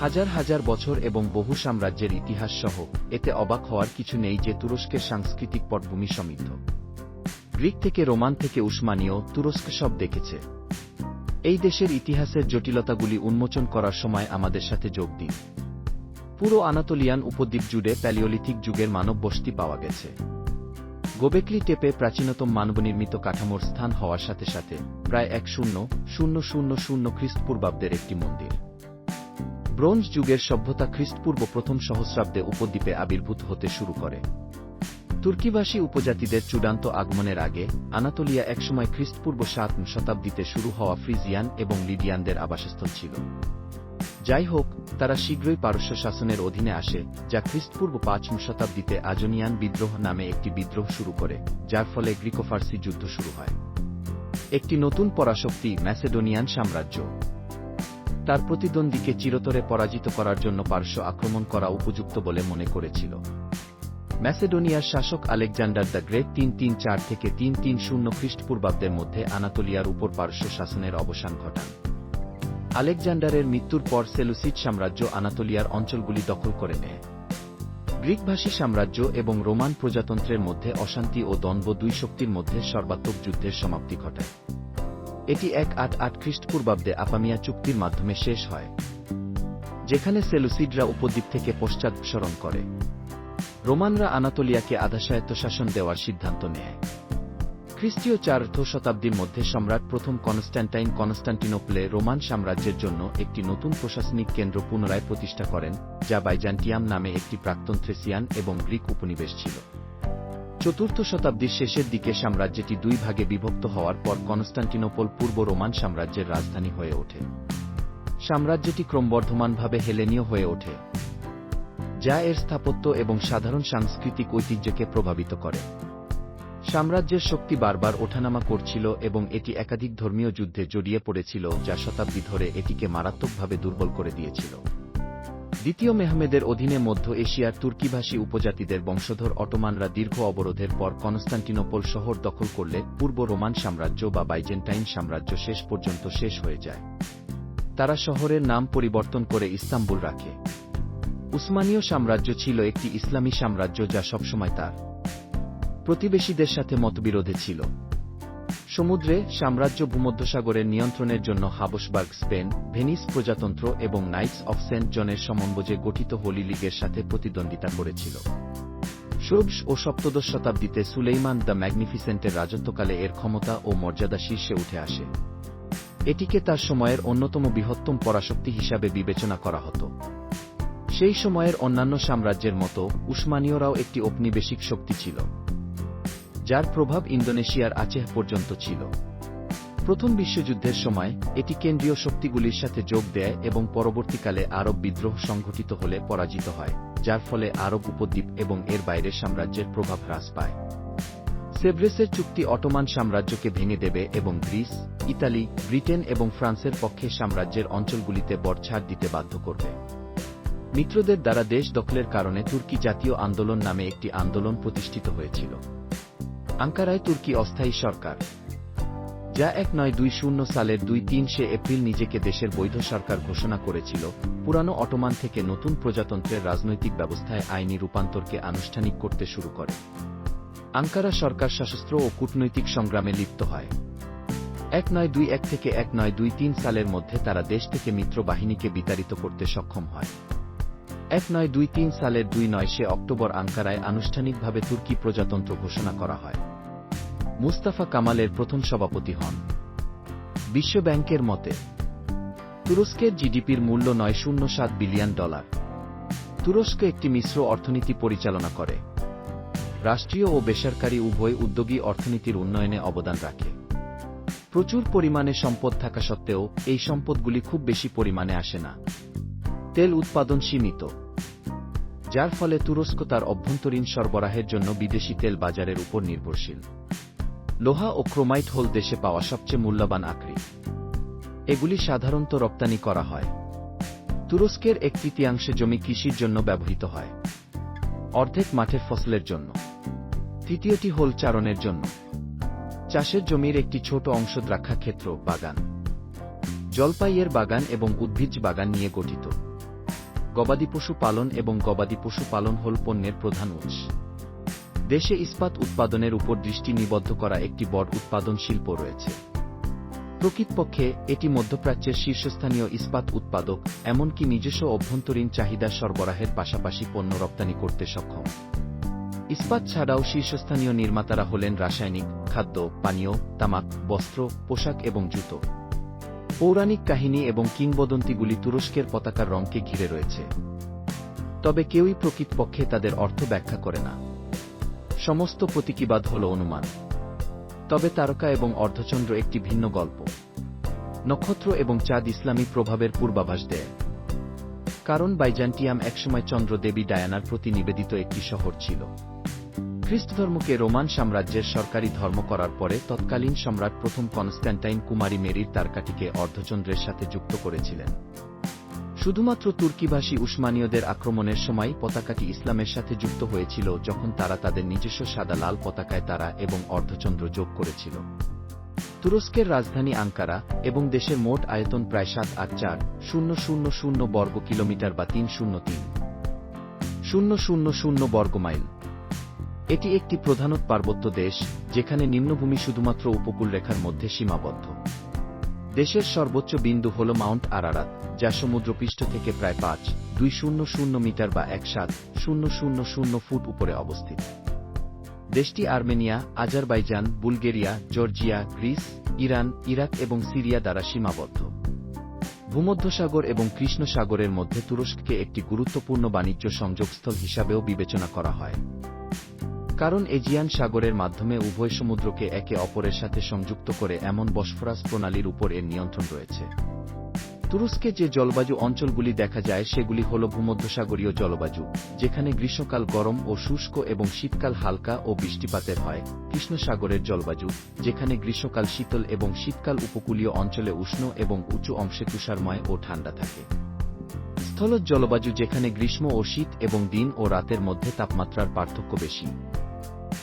হাজার হাজার বছর এবং বহু সাম্রাজ্যের ইতিহাস সহ, এতে অবাক হওয়ার কিছু নেই যে তুরস্কের সাংস্কৃতিক পটভূমি সমৃদ্ধ। গ্রিক থেকে রোমান থেকে উসমানীয় তুরস্ক সব দেখেছে। এই দেশের ইতিহাসের জটিলতাগুলি উন্মোচন করার সময় আমাদের সাথে যোগ দিন। পুরো আনাতোলিয়ান উপদ্বীপ জুড়ে প্যালিওলিথিক যুগের মানব বসতি পাওয়া গেছে। গোবেকলি টেপে প্রাচীনতম মানবনির্মিত কাঠামোর স্থান হওয়ার সাথে সাথে, প্রায় এক শূন্য শূন্য শূন্য শূন্য খ্রিস্টপূর্বাব্দের একটি মন্দির। ব্রোঞ্জ যুগের সভ্যতা খ্রিস্টপূর্ব প্রথম সহস্রাব্দে উপদ্বীপে আবির্ভূত হতে শুরু করে। তুর্কিভাষী উপজাতিদের চূড়ান্ত আগমনের আগে, আনাতোলিয়া একসময় খ্রিস্টপূর্ব সাত শতাব্দীতে শুরু হওয়া ফ্রিজিয়ান এবং লিডিয়ানদের আবাসস্থল ছিল। যাই হোক তারা শীঘ্রই পারস্য শাসনের অধীনে আসে, যা খ্রিস্টপূর্ব পাঁচম শতাব্দীতে আজনিয়ান বিদ্রোহ নামে একটি বিদ্রোহ শুরু করে, যার ফলে গ্রিকোফার্সি যুদ্ধ শুরু হয়। একটি নতুন পরাশক্তি ম্যাসেডোনিয়ান সাম্রাজ্য। তার প্রতিদ্বন্দ্বীকে চিরতরে পরাজিত করার জন্য পার্শ্ব আক্রমণ করা উপযুক্ত বলে মনে করেছিল। ম্যাসেডোনিয়ার শাসক আলেকজান্ডার দ্য গ্রেট তিন তিন চার থেকে তিন তিন শূন্য খ্রিস্টপূর্বাব্দের মধ্যে আনাতোলিয়ার উপর পার্শ্ব শাসনের অবসান ঘটান। আলেকজান্ডারের মৃত্যুর পর সেলুসিড সাম্রাজ্য আনাতোলিয়ার অঞ্চলগুলি দখল করে নেয়। গ্রিকভাষী সাম্রাজ্য এবং রোমান প্রজাতন্ত্রের মধ্যে অশান্তি ও দ্বন্দ্ব দুই শক্তির মধ্যে সর্বাত্মক যুদ্ধের সমাপ্তি ঘটায়। এটি এক আট আট খ্রিস্টপূর্বাব্দে আপামিয়া চুক্তির মাধ্যমে শেষ হয়, যেখানে সেলুসিডরা উপদ্বীপ থেকে পশ্চাৎসরণ করে। রোমানরা আনাতোলিয়াকে আধা স্বায়ত্তশাসন দেওয়ার সিদ্ধান্ত নেয়। খ্রিস্টীয় চার্থ শতাব্দীর মধ্যে সম্রাট প্রথম কনস্ট্যান্টাইন কনস্টান্টিনোপলে রোমান সাম্রাজ্যের জন্য একটি নতুন প্রশাসনিক কেন্দ্র পুনরায় প্রতিষ্ঠা করেন, যা বাইজান্টিয়াম নামে একটি প্রাক্তন থ্রেসিয়ান এবং গ্রিক উপনিবেশ ছিল। চতুর্থ শতাব্দীর শেষের দিকে সাম্রাজ্যটি দুই ভাগে বিভক্ত হওয়ার পর কনস্টান্টিনোপল পূর্ব রোমান সাম্রাজ্যের রাজধানী হয়ে ওঠে। সাম্রাজ্যটি ক্রমবর্ধমানভাবে হেলেনীয় হয়ে ওঠে, যা এর স্থাপত্য এবং সাধারণ সাংস্কৃতিক ঐতিহ্যকে প্রভাবিত করে। সাম্রাজ্যের শক্তি বারবার ওঠানামা করছিল এবং এটি একাধিক ধর্মীয় যুদ্ধে জড়িয়ে পড়েছিল, যা শতাব্দী ধরে এটিকে মারাত্মকভাবে দুর্বল করে দিয়েছিল। দ্বিতীয় মেহমেদের অধীনে মধ্য এশিয়ার তুর্কিভাষী উপজাতিদের বংশধর অটোমানরা দীর্ঘ অবরোধের পর কনস্টান্টিনোপল শহর দখল করলে পূর্ব রোমান সাম্রাজ্য বা বাইজেন্টাইন সাম্রাজ্য শেষ পর্যন্ত শেষ হয়ে যায়। তারা শহরের নাম পরিবর্তন করে ইস্তাম্বুল রাখে। উসমানীয় সাম্রাজ্য ছিল একটি ইসলামী সাম্রাজ্য যা সবসময় তার প্রতিবেশীদের সাথে মতবিরোধে ছিল। সমুদ্রে সাম্রাজ্য ভূমধ্যসাগরের নিয়ন্ত্রণের জন্য হাবসবার্গ, স্পেন, ভেনিস প্রজাতন্ত্র এবং নাইটস অফ সেন্ট জনের সমন্বয়ে গঠিত হোলি লীগের সাথে প্রতিদ্বন্দ্বিতা করেছিল। ষোড়শ ও সপ্তদশ শতাব্দীতে সুলেইমান দ্য ম্যাগনিফিসেন্টের রাজত্বকালে এর ক্ষমতা ও মর্যাদা শীর্ষে উঠে আসে। এটিকে তার সময়ের অন্যতম বৃহত্তম পরাশক্তি হিসাবে বিবেচনা করা হতো। সেই সময়ের অন্যান্য সাম্রাজ্যের মতো উসমানীয়রাও একটি ঔপনিবেশিক শক্তি ছিল। যার প্রভাব ইন্দোনেশিয়ার আচেহ পর্যন্ত ছিল। প্রথম বিশ্বযুদ্ধের সময়, এটি কেন্দ্রীয় শক্তিগুলির সাথে যোগ দেয় এবং পরবর্তীকালে আরব বিদ্রোহ সংঘটিত হলে পরাজিত হয়, যার ফলে আরব উপদ্বীপ এবং এর বাইরের সাম্রাজ্যের প্রভাব হ্রাস পায়। সেব্রেসের চুক্তি অটোমান সাম্রাজ্যকে ভেঙে দেবে এবং গ্রিস, ইতালি, ব্রিটেন এবং ফ্রান্সের পক্ষে সাম্রাজ্যের অঞ্চলগুলিতে বরছাড় দিতে বাধ্য করবে। মিত্রদের দ্বারা দেশ দখলের কারণে তুর্কি জাতীয় আন্দোলন নামে একটি আন্দোলন প্রতিষ্ঠিত হয়েছিল। আঙ্কারায় তুর্কি অস্থায়ী সরকার। যা এক নয় দুই শূন্য সালের দুই তিন সে এপ্রিল নিজেকে দেশের বৈধ সরকার ঘোষণা করেছিল, পুরানো অটোমান থেকে নতুন প্রজাতন্ত্রের রাজনৈতিক ব্যবস্থায় আইনি রূপান্তরকে আনুষ্ঠানিক করতে শুরু করে। আঙ্কারা সরকার সশস্ত্র ও কূটনৈতিক সংগ্রামে লিপ্ত হয়। এক নয় দুই এক থেকে এক নয় দুই তিন সালের মধ্যে তারা দেশ থেকে মিত্র বাহিনীকে বিতাড়িত করতে সক্ষম হয়। এক নয় দুই তিন সালের দুই নয় সে অক্টোবর আঙ্কারায় আনুষ্ঠানিকভাবে তুর্কি প্রজাতন্ত্র ঘোষণা করা হয়। মুস্তাফা কামালের প্রথম সভাপতি হন। বিশ্বব্যাংকের মতে, তুরস্কের জিডিপির মূল্য নয় শূন্য সাত বিলিয়ন ডলার। তুরস্ক একটি মিশ্র অর্থনীতি পরিচালনা করে। রাষ্ট্রীয় ও বেসরকারি উভয় উদ্যোগী অর্থনীতির উন্নয়নে অবদান রাখে। প্রচুর পরিমাণে সম্পদ থাকা সত্ত্বেও এই সম্পদগুলি খুব বেশি পরিমাণে আসে না। তেল উৎপাদন সীমিত, যার ফলে তুরস্ক তার অভ্যন্তরীণ সরবরাহের জন্য বিদেশি তেল বাজারের উপর নির্ভরশীল। লোহা ও ক্রোমাইট হোল দেশে পাওয়া সবচেয়ে মূল্যবান আক্রি এগুলি সাধারণত রপ্তানি করা হয়। তুরস্কের এক তৃতীয়াংশে জমি কৃষির জন্য ব্যবহৃত হয়। অর্ধেক মাঠের ফসলের জন্য। তৃতীয়টি হোল চারণের জন্য। চাষের জমির একটি ছোট অংশ দ্রাক্ষাক্ষেত্র, বাগান। জলপাইয়ের বাগান এবং উদ্ভিজ বাগান নিয়ে গঠিত। গবাদি পশু পালন এবং গবাদি পশু পালন হল পণ্যের প্রধান উৎস। দেশে ইস্পাত উৎপাদনের উপর দৃষ্টি নিবদ্ধ করা একটি বড় উৎপাদন শিল্প রয়েছে। প্রকৃতপক্ষে, এটি মধ্যপ্রাচ্যের শীর্ষস্থানীয় ইস্পাত উৎপাদক, এমনকি নিজস্ব অভ্যন্তরীণ চাহিদা সরবরাহের পাশাপাশি পণ্য রপ্তানি করতে সক্ষম। ইস্পাত ছাড়াও শীর্ষস্থানীয় নির্মাতারা হলেন রাসায়নিক, খাদ্য, পানীয়, তামাক, বস্ত্র, পোশাক এবং জুতো। পৌরাণিক কাহিনী এবং কিংবদন্তিগুলি তুরস্কের পতাকার রঙকে ঘিরে রয়েছে। তবে কেউই প্রকৃতপক্ষে তাদের অর্থ ব্যাখ্যা করে না। সমস্ত প্রতীকীবাদ হল অনুমান। তবে তারকা এবং অর্ধচন্দ্র একটি ভিন্ন গল্প। নক্ষত্র এবং চাঁদ ইসলামী প্রভাবের পূর্বাভাস দেয়। কারণ বাইজান্টিয়াম একসময় চন্দ্র দেবী ডায়ানার প্রতি নিবেদিত একটি শহর ছিল। খ্রিস্টধর্মকে রোমান সাম্রাজ্যের সরকারি ধর্ম করার পরে তৎকালীন সম্রাট প্রথম কনস্ট্যান্টাইন কুমারী মেরির তারকাটিকে অর্ধচন্দ্রের সাথে যুক্ত করেছিলেন। শুধুমাত্র তুর্কিভাষী উসমানীয়দের আক্রমণের সময় পতাকাটি ইসলামের সাথে যুক্ত হয়েছিল যখন তারা তাদের নিজস্ব সাদা লাল পতাকায় তারা এবং অর্ধচন্দ্র যোগ করেছিল। তুরস্কের রাজধানী আঙ্কারা এবং দেশের মোট আয়তন প্রায় সাত আট চার, শূন্য শূন্য শূন্য বর্গ কিলোমিটার বা তিন শূন্য তিন। শূন্য শূন্য শূন্য বর্গ মাইল। এটি একটি প্রধানত পার্বত্য দেশ, যেখানে নিম্নভূমি শুধুমাত্র উপকূল রেখার মধ্যে সীমাবদ্ধ। দেশের সর্বোচ্চ বিন্দু হল মাউন্ট আরারাত, যা সমুদ্রপৃষ্ঠ থেকে প্রায় পাঁচ, দুই শূন্য শূন্য মিটার বা এক সাত, শূন্য শূন্য শূন্য ফুট উপরে অবস্থিত। দেশটি Armenia, Azerbaijan, Bulgaria, Georgia, Greece, Iran, Iraq এবং সিরিয়া দ্বারা সীমাবদ্ধ। ভূমধ্যসাগর এবং কৃষ্ণ সাগরের মধ্যে তুরস্ককে একটি গুরুত্বপূর্ণ বাণিজ্য সংযোগস্থল হিসাবেও বিবেচনা করা হয়। কারণ এজিয়ান সাগরের মাধ্যমে উভয় সমুদ্রকে একে অপরের সাথে সংযুক্ত করে এমন বসফরাস প্রণালীর উপর এর নিয়ন্ত্রণ রয়েছে। তুরস্কে যে জলবায়ু অঞ্চলগুলি দেখা যায়, সেগুলি হল ভূমধ্যসাগরীয় জলবায়ু, যেখানে গ্রীষ্মকাল গরম ও শুষ্ক এবং শীতকাল হালকা ও বৃষ্টিপাতের হয়। কৃষ্ণ সাগরের জলবায়ু, যেখানে গ্রীষ্মকাল শীতল এবং শীতকাল উপকূলীয় অঞ্চলে উষ্ণ এবং উঁচু অংশে তুষারময় ও ঠান্ডা থাকে। স্থলজ জলবায়ু, যেখানে গ্রীষ্ম ও শীত এবং দিন ও রাতের মধ্যে তাপমাত্রার পার্থক্য বেশি।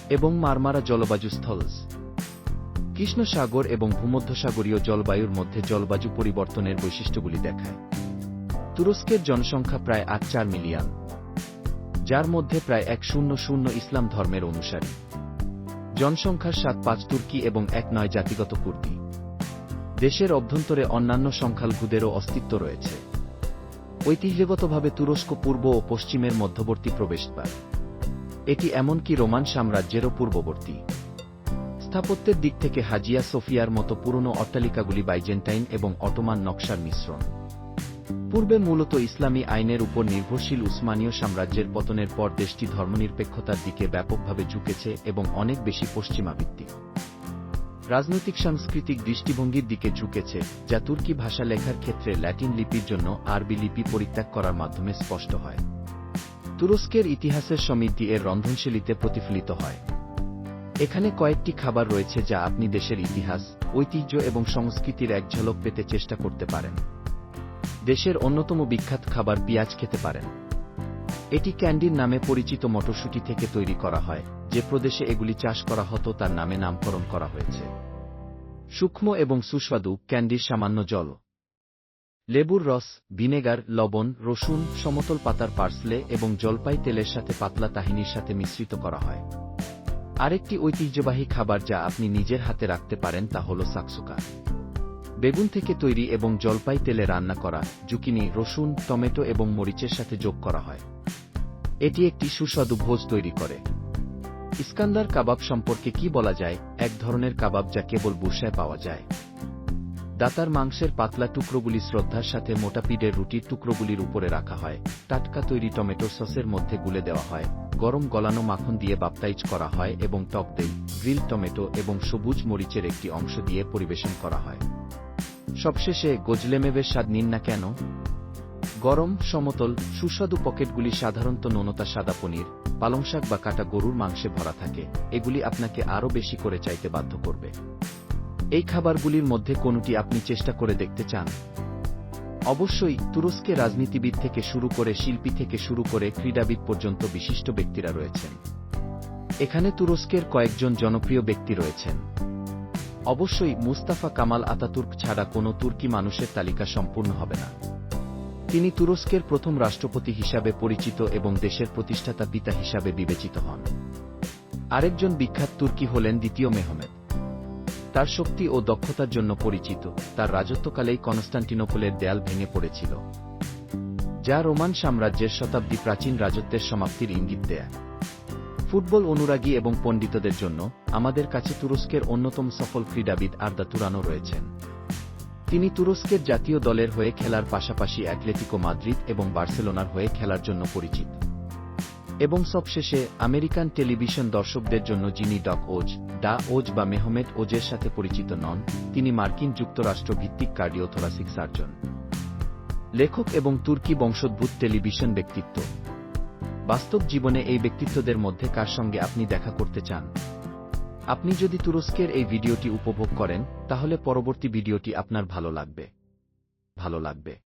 এবং মারমারা জলবায়ু স্থলজ কৃষ্ণ সাগর এবং ভূমধ্যসাগরীয় জলবায়ুর মধ্যে জলবায়ু পরিবর্তনের বৈশিষ্ট্যগুলি দেখায়। তুরস্কের জনসংখ্যা প্রায় আট চার মিলিয়ন, যার মধ্যে প্রায় এক শূন্য শূন্য ইসলাম ধর্মের অনুসারী। জনসংখ্যার সাত পাঁচ তুর্কি এবং এক নয় জাতিগত কুর্দি। দেশের অভ্যন্তরে অন্যান্য সংখ্যালঘুদেরও অস্তিত্ব রয়েছে। ঐতিহ্যগতভাবে তুরস্ক পূর্ব ও পশ্চিমের মধ্যবর্তী প্রবেশদ্বার। এটি এমনকি রোমান সাম্রাজ্যেরও পূর্ববর্তী। স্থাপত্যের দিক থেকে হাজিয়া সোফিয়ার মতো পুরনো অট্টালিকাগুলি বাইজেন্টাইন এবং অটোমান নকশার মিশ্রণ। পূর্বে মূলত ইসলামী আইনের উপর নির্ভরশীল উসমানীয় সাম্রাজ্যের পতনের পর দেশটি ধর্মনিরপেক্ষতার দিকে ব্যাপকভাবে ঝুঁকেছে এবং অনেক বেশি পশ্চিমাভিত্তিক। রাজনৈতিক সাংস্কৃতিক দৃষ্টিভঙ্গির দিকে ঝুঁকেছে, যা তুর্কি ভাষা লেখার ক্ষেত্রে ল্যাটিন লিপির জন্য আরবি লিপি পরিত্যাগ করার মাধ্যমে স্পষ্ট হয়। তুরস্কের ইতিহাসের সমৃদ্ধি এর রন্ধনশৈলীতে প্রতিফলিত হয়। এখানে কয়েকটি খাবার রয়েছে যা আপনি দেশের ইতিহাস, ঐতিহ্য এবং সংস্কৃতির এক ঝলক পেতে চেষ্টা করতে পারেন। দেশের অন্যতম বিখ্যাত খাবার পেঁয়াজ খেতে পারেন। এটি ক্যান্ডির নামে পরিচিত মটরশুটি থেকে তৈরি করা হয়, যে প্রদেশে এগুলি চাষ করা হতো তার নামে নামকরণ করা হয়েছে। সূক্ষ্ম এবং সুস্বাদু ক্যান্ডির সামান্য জল লেবুর রস, ভিনেগার, লবণ, রসুন, সমতল পাতার পার্সলে এবং জলপাই তেলের সাথে পাতলা তাহিনীর সাথে মিশ্রিত করা হয়। আরেকটি ঐতিহ্যবাহী খাবার যা আপনি নিজের হাতে রাখতে পারেন তা হল সাকসুকা বেগুন থেকে তৈরি এবং জলপাই তেলে রান্না করা জুকিনি, রসুন, টমেটো এবং মরিচের সাথে যোগ করা হয়। এটি একটি সুস্বাদু ভোজ তৈরি করে। ইস্কান্দার কাবাব সম্পর্কে কি বলা যায়? এক ধরনের কাবাব যা কেবল বুসায় পাওয়া যায়। দাতার মাংসের পাতলা টুকরোগুলি শ্রদ্ধার সাথে মোটা পিডের রুটির টুকরোগুলির উপরে রাখা হয়। টাটকা তৈরি টমেটো সসের মধ্যে গুলে দেওয়া হয়। গরম গলানো মাখন দিয়ে বাপ্তাইজ করা হয় এবং টক দই, গ্রিল টমেটো এবং সবুজ মরিচের একটি অংশ দিয়ে পরিবেশন করা হয়। সবশেষে গোজলেমেবের স্বাদ নিন না কেন? গরম, সমতল, সুস্বাদু পকেটগুলি সাধারণত ননতা সাদা পনির, পালংশাক বা কাটা গরুর মাংসে ভরা থাকে। এগুলি আপনাকে আরও বেশি করে চাইতে বাধ্য করবে। এই খাবারগুলির মধ্যে কোনটি আপনি চেষ্টা করে দেখতে চান? অবশ্যই, তুরস্কে রাজনীতিবিদ থেকে শুরু করে শিল্পী থেকে শুরু করে ক্রীড়াবিদ পর্যন্ত বিশিষ্ট ব্যক্তিরা রয়েছেন। এখানে তুরস্কের কয়েকজন জনপ্রিয় ব্যক্তি রয়েছেন। অবশ্যই, মুস্তাফা কামাল আতাতুর্ক ছাড়া কোনো তুর্কি মানুষের তালিকা সম্পূর্ণ হবে না। তিনি তুরস্কের প্রথম রাষ্ট্রপতি হিসাবে পরিচিত এবং দেশের প্রতিষ্ঠাতা পিতা হিসাবে বিবেচিত হন। আরেকজন বিখ্যাত তুর্কি হলেন দ্বিতীয় মেহমেদ। তার শক্তি ও দক্ষতার জন্য পরিচিত। তার রাজত্বকালেই কনস্টান্টিনোপলের দেয়াল ভেঙে পড়েছিল। যা রোমান সাম্রাজ্যের শতাব্দী প্রাচীন রাজত্বের সমাপ্তির ইঙ্গিত দেয়। ফুটবল অনুরাগী এবং পণ্ডিতদের জন্য আমাদের কাছে তুরস্কের অন্যতম সফল ক্রীড়াবিদ আর্দা তুরানো রয়েছেন। তিনি তুরস্কের জাতীয় দলের হয়ে খেলার পাশাপাশি অ্যাটলেটিকো মাদ্রিদ এবং বার্সেলোনার হয়ে খেলার জন্য পরিচিত। এবং সবশেষে আমেরিকান টেলিভিশন দর্শকদের জন্য যিনি ডক ওজ, ডা ওজ বা মেহমেদ ওজের সাথে পরিচিত নন, তিনি মার্কিন যুক্তরাষ্ট্র ভিত্তিক কার্ডিওথোরাসিক সার্জন। লেখক এবং তুর্কি বংশোদ্ভূত টেলিভিশন ব্যক্তিত্ব। বাস্তব জীবনে এই ব্যক্তিত্বদের মধ্যে কার সঙ্গে আপনি দেখা করতে চান? আপনি যদি তুরস্কের এই ভিডিওটি উপভোগ করেন, তাহলে পরবর্তী ভিডিওটি আপনার ভালো লাগবে। ভালো লাগবে।